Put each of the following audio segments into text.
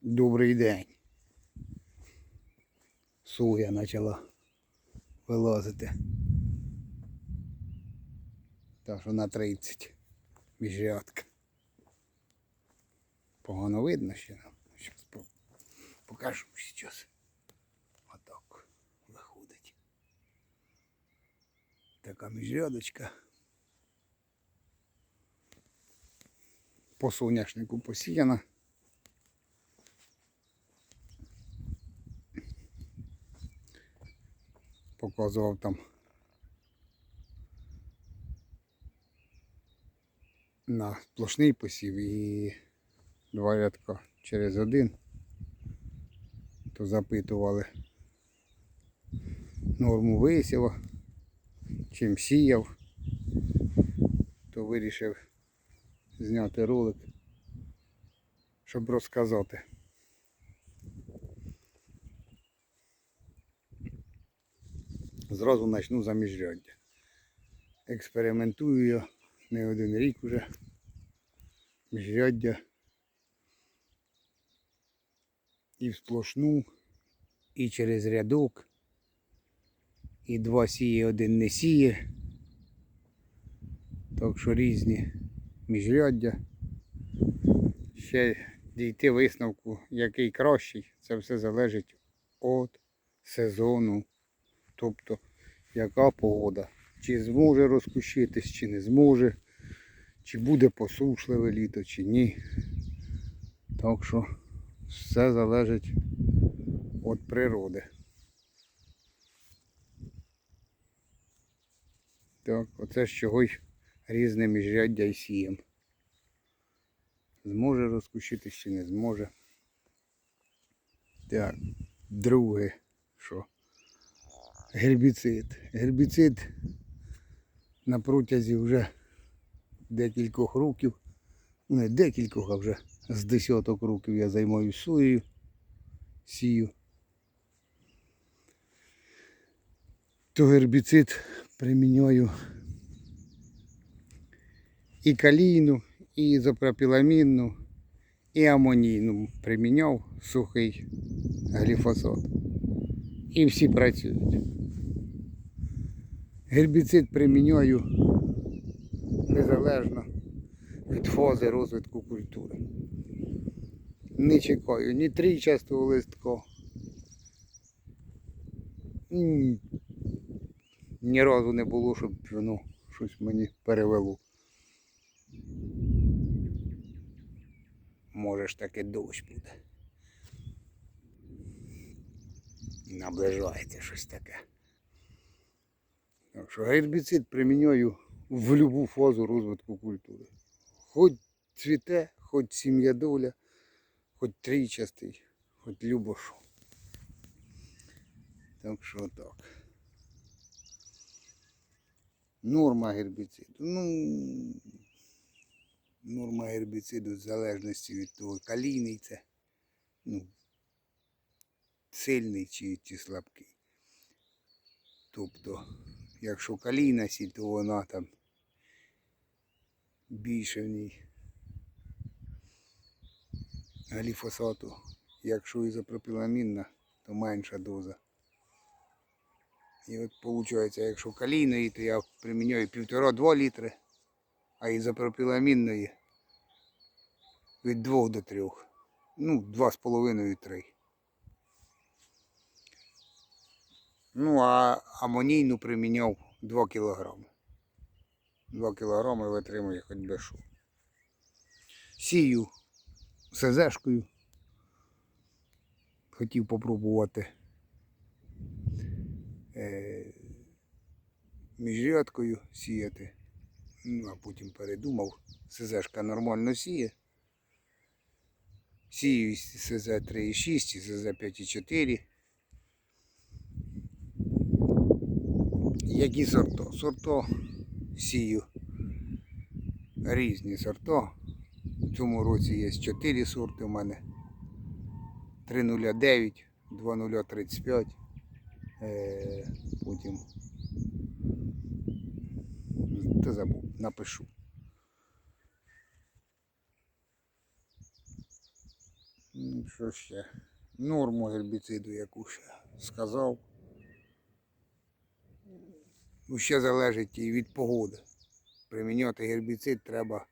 Добрий день. Соя почала вилазити. Так що на 30 міжрядка. Погано видно ще нам. По- покажу зараз. Отак виходить. Така міжрядочка. По соняшнику посіяна. Показував там на сплошний посів і два рядка через один. То запитували норму висіва, чим сіяв, то вирішив зняти ролик, щоб розказати. Зразу почну за міжряддя. Експериментую я не один рік уже. Міжряддя. І сплошну, і через рядок. І два сіє, один не сіє. Так що різні міжряддя. Ще дійти висновку, який кращий, це все залежить від сезону. Тобто, яка погода. Чи зможе розкущитись, чи не зможе, чи буде посушливе літо, чи ні. Так що все залежить від природи. Так, оце з чого й різне міжряддя і сієм. Зможе розкущитись чи не зможе. Так, друге, що? Гербіцид. Гербіцид на протязі вже декількох років, ну не декількох, а вже з десяток років я займаюся соєю, сію. То гербіцид приміняю і калійну, і ізопропіламінну, і амонійну приміняв сухий гліфосат. І всі працюють. Гербіцид приміняю незалежно від фази розвитку культури. Не чекаю ні трійчастого листка. ні- разу не було, щоб воно щось мені перевело. Може ж таки дощ буде. Наближається щось таке. Так що гербіцид приміняю в будь-яку фазу розвитку культури. Хоч цвіте, хоч сім'я доля, хоч трійчастий, хоч любошу. Так що так. Норма гербіциду. Ну, норма гербіциду в залежності від того, калійний це. Ну, сильний чи, чи слабкий. Тобто, якщо калійна то вона там більше в ній гліфосату. Якщо ізопропіламінна, то менша доза. І от виходить, якщо калійної, то я приміняю 1,5-2 літри, а ізопропіламінної від 2 до 3. Ну, 2,5-3. Ну, а амонійну приміняв 2 кілограми. 2 кілограми витримує хоч би що. Сію СЗшкою. Хотів попробувати е, міжрядкою сіяти. Ну, а потім передумав. СЗшка нормально сіє. Сію СЗ 3,6 і СЗ 5,4. Які сорто? Сорто сію. Різні сорто. В цьому році є 4 сорти у мене. 309, 2035. Е, потім. Та забув, напишу. Що ще? Норму гербіциду яку ще сказав. Ну, ще залежить і від погоди. Приміняти гербіцид треба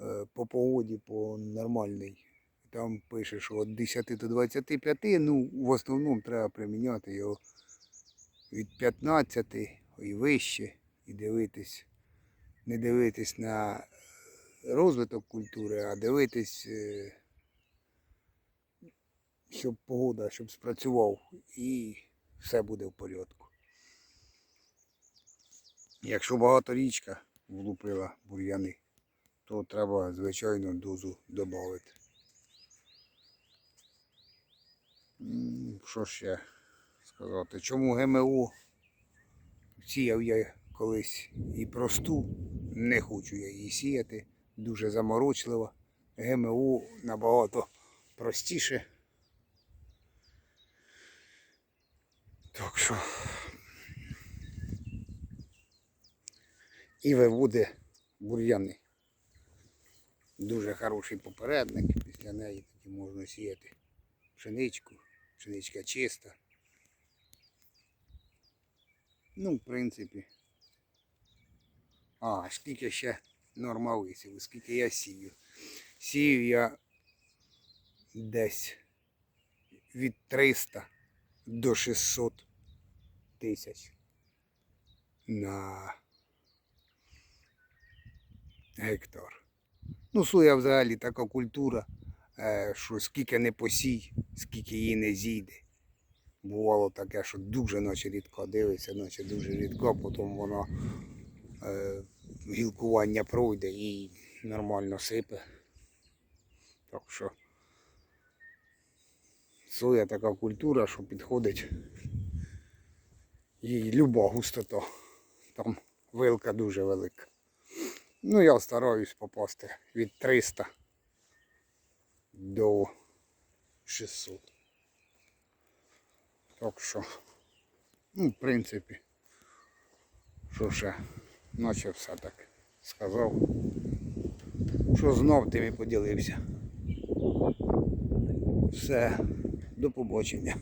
е, по погоді, по нормальній. Там пише, що від 10 до 25, ну в основному треба приміняти його від 15 і вище, і дивитись, не дивитись на розвиток культури, а дивитись, е, щоб погода, щоб спрацював і все буде в порядку. Якщо багаторічка влупила бур'яни, то треба, звичайно, дозу додати. Що ще сказати? Чому ГМО сіяв я колись і просту, не хочу я її сіяти, дуже заморочлива. ГМО набагато простіше. Так що і виводи бур'яни. Дуже хороший попередник. Після неї тоді можна сіяти пшеничку. Пшеничка чиста. Ну, в принципі. А, скільки ще норма висіву, скільки я сію. Сію я десь від 300 до 600 тисяч на гектар. Ну, соя взагалі така культура, е, що скільки не посій, скільки її не зійде. Бувало таке, що дуже наче рідко дивиться, наче дуже рідко, потім воно е, гілкування пройде і нормально сипе. Так що соя така культура, що підходить їй люба густота. Там вилка дуже велика. Ну, я стараюсь попасти від 300 до 600. Так що, ну, в принципі, що ще, наче все так сказав. Що знов тим і поділився. Все, до побачення.